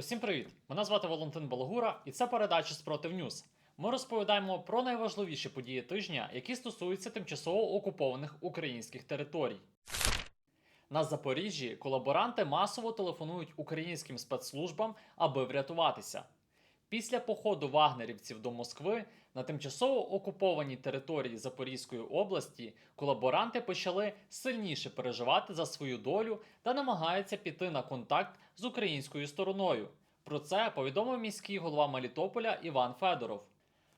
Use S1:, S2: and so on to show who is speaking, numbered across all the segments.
S1: Усім привіт! Мене звати Валентин Балагура, і це передача Спротив Ньюс. Ми розповідаємо про найважливіші події тижня, які стосуються тимчасово окупованих українських територій. На Запоріжжі колаборанти масово телефонують українським спецслужбам, аби врятуватися. Після походу вагнерівців до Москви на тимчасово окупованій території Запорізької області колаборанти почали сильніше переживати за свою долю та намагаються піти на контакт з українською стороною. Про це повідомив міський голова Мелітополя Іван Федоров.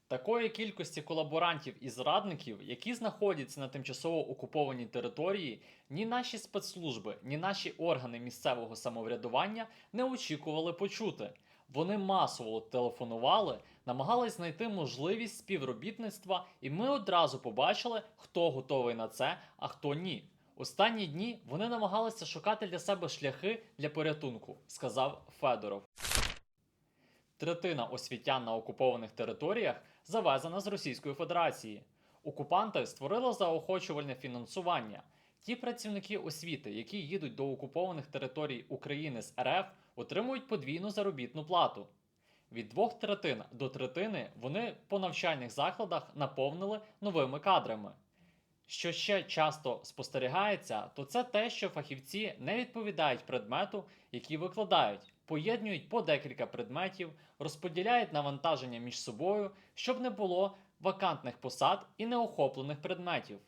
S1: Такої кількості колаборантів і зрадників, які знаходяться на тимчасово окупованій території, ні наші спецслужби, ні наші органи місцевого самоврядування не очікували почути. Вони масово телефонували, намагались знайти можливість співробітництва, і ми одразу побачили, хто готовий на це, а хто ні. Останні дні вони намагалися шукати для себе шляхи для порятунку, сказав Федоров. Третина освітян на окупованих територіях завезена з Російської Федерації. Окупанти створили заохочувальне фінансування. Ті працівники освіти, які їдуть до окупованих територій України з РФ, отримують подвійну заробітну плату. Від двох третин до третини вони по навчальних закладах наповнили новими кадрами. Що ще часто спостерігається, то це те, що фахівці не відповідають предмету, який викладають, поєднують по декілька предметів, розподіляють навантаження між собою, щоб не було вакантних посад і неохоплених предметів.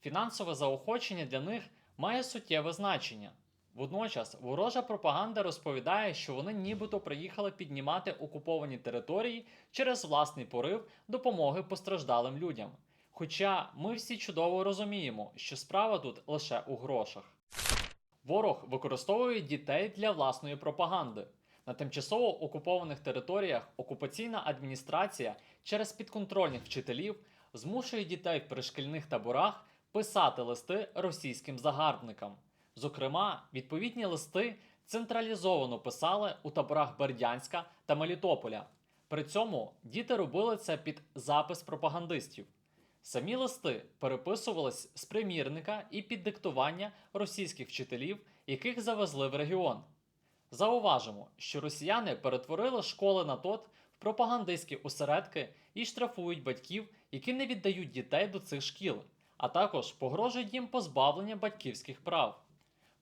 S1: Фінансове заохочення для них має суттєве значення. Водночас ворожа пропаганда розповідає, що вони нібито приїхали піднімати окуповані території через власний порив допомоги постраждалим людям. Хоча ми всі чудово розуміємо, що справа тут лише у грошах. Ворог використовує дітей для власної пропаганди. На тимчасово окупованих територіях окупаційна адміністрація через підконтрольних вчителів змушує дітей в пришкільних таборах писати листи російським загарбникам. Зокрема, відповідні листи централізовано писали у таборах Бердянська та Мелітополя. При цьому діти робили це під запис пропагандистів. Самі листи переписувались з примірника і під диктування російських вчителів, яких завезли в регіон. Зауважимо, що росіяни перетворили школи на тот в пропагандистські осередки і штрафують батьків, які не віддають дітей до цих шкіл, а також погрожують їм позбавлення батьківських прав.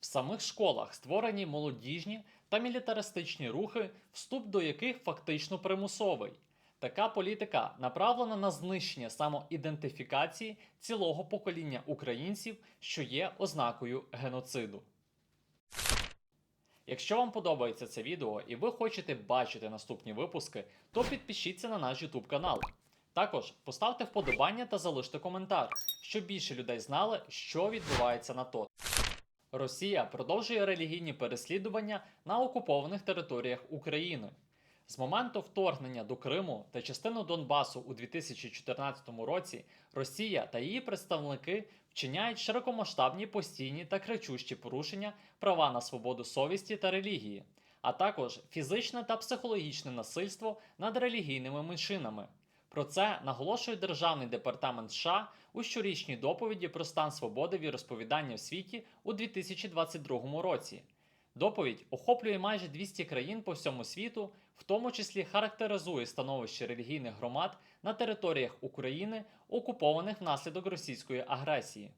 S1: В самих школах створені молодіжні та мілітаристичні рухи, вступ до яких фактично примусовий. Така політика направлена на знищення самоідентифікації цілого покоління українців, що є ознакою геноциду. Якщо вам подобається це відео і ви хочете бачити наступні випуски, то підпишіться на наш YouTube канал. Також поставте вподобання та залиште коментар, щоб більше людей знали, що відбувається на ТОТ. Росія продовжує релігійні переслідування на окупованих територіях України. З моменту вторгнення до Криму та частину Донбасу у 2014 році Росія та її представники вчиняють широкомасштабні постійні та кричущі порушення права на свободу совісті та релігії, а також фізичне та психологічне насильство над релігійними меншинами. Про це наголошує Державний департамент США у щорічній доповіді про стан свободи віросповідання в світі у 2022 році. Доповідь охоплює майже 200 країн по всьому світу, в тому числі характеризує становище релігійних громад на територіях України, окупованих внаслідок російської агресії.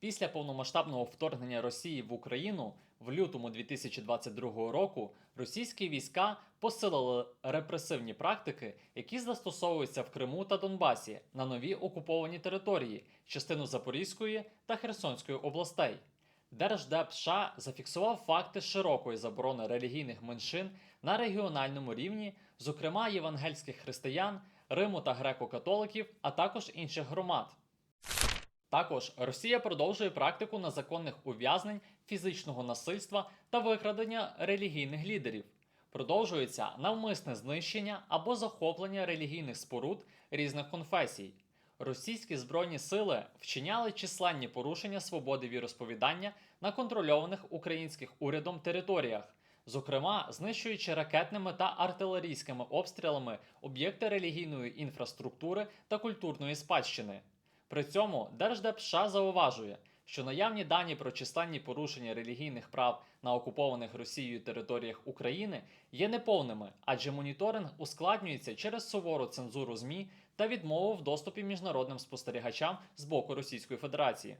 S1: Після повномасштабного вторгнення Росії в Україну в лютому 2022 року російські війська посилили репресивні практики, які застосовуються в Криму та Донбасі на нові окуповані території, частину Запорізької та Херсонської областей. Держдеп США зафіксував факти широкої заборони релігійних меншин на регіональному рівні, зокрема євангельських християн, Риму та греко-католиків, а також інших громад. Також Росія продовжує практику незаконних ув'язнень, фізичного насильства та викрадення релігійних лідерів. Продовжується навмисне знищення або захоплення релігійних споруд різних конфесій. Російські збройні сили вчиняли численні порушення свободи віросповідання на контрольованих українських урядом територіях, зокрема знищуючи ракетними та артилерійськими обстрілами об'єкти релігійної інфраструктури та культурної спадщини. При цьому Держдеп США зауважує, що наявні дані про численні порушення релігійних прав на окупованих Росією територіях України є неповними, адже моніторинг ускладнюється через сувору цензуру ЗМІ та відмову в доступі міжнародним спостерігачам з боку Російської Федерації.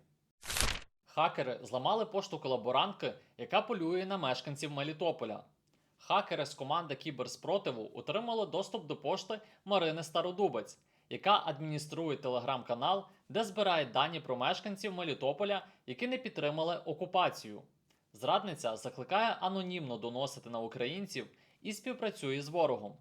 S1: Хакери зламали пошту колаборантки, яка полює на мешканців Мелітополя. Хакери з команди кіберспротиву отримали доступ до пошти Марини Стародубець, яка адмініструє телеграм-канал, де збирає дані про мешканців Мелітополя, які не підтримали окупацію. Зрадниця закликає анонімно доносити на українців і співпрацює з ворогом.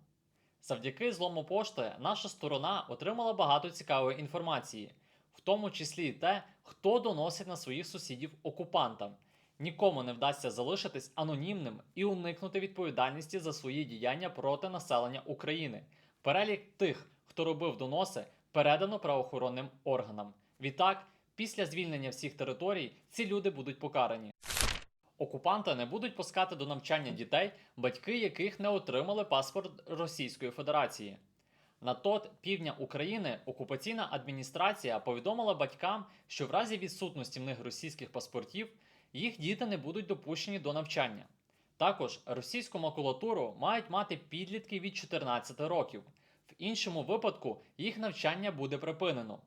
S1: Завдяки злому пошти наша сторона отримала багато цікавої інформації, в тому числі і те, хто доносить на своїх сусідів окупантам. Нікому не вдасться залишитись анонімним і уникнути відповідальності за свої діяння проти населення України. Перелік тих, хто робив доноси, передано правоохоронним органам. Відтак, після звільнення всіх територій, ці люди будуть покарані. Окупанти не будуть пускати до навчання дітей, батьки яких не отримали паспорт Російської Федерації. На тот півдня України окупаційна адміністрація повідомила батькам, що в разі відсутності в них російських паспортів їх діти не будуть допущені до навчання. Також російську макулатуру мають мати підлітки від 14 років. В іншому випадку їх навчання буде припинено.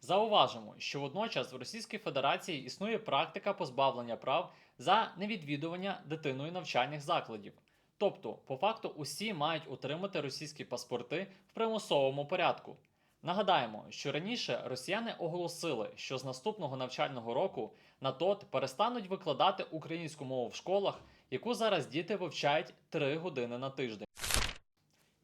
S1: Зауважимо, що водночас в Російській Федерації існує практика позбавлення прав за невідвідування дитиною навчальних закладів. Тобто, по факту, усі мають отримати російські паспорти в примусовому порядку. Нагадаємо, що раніше росіяни оголосили, що з наступного навчального року на ТОТ перестануть викладати українську мову в школах, яку зараз діти вивчають 3 години на тиждень.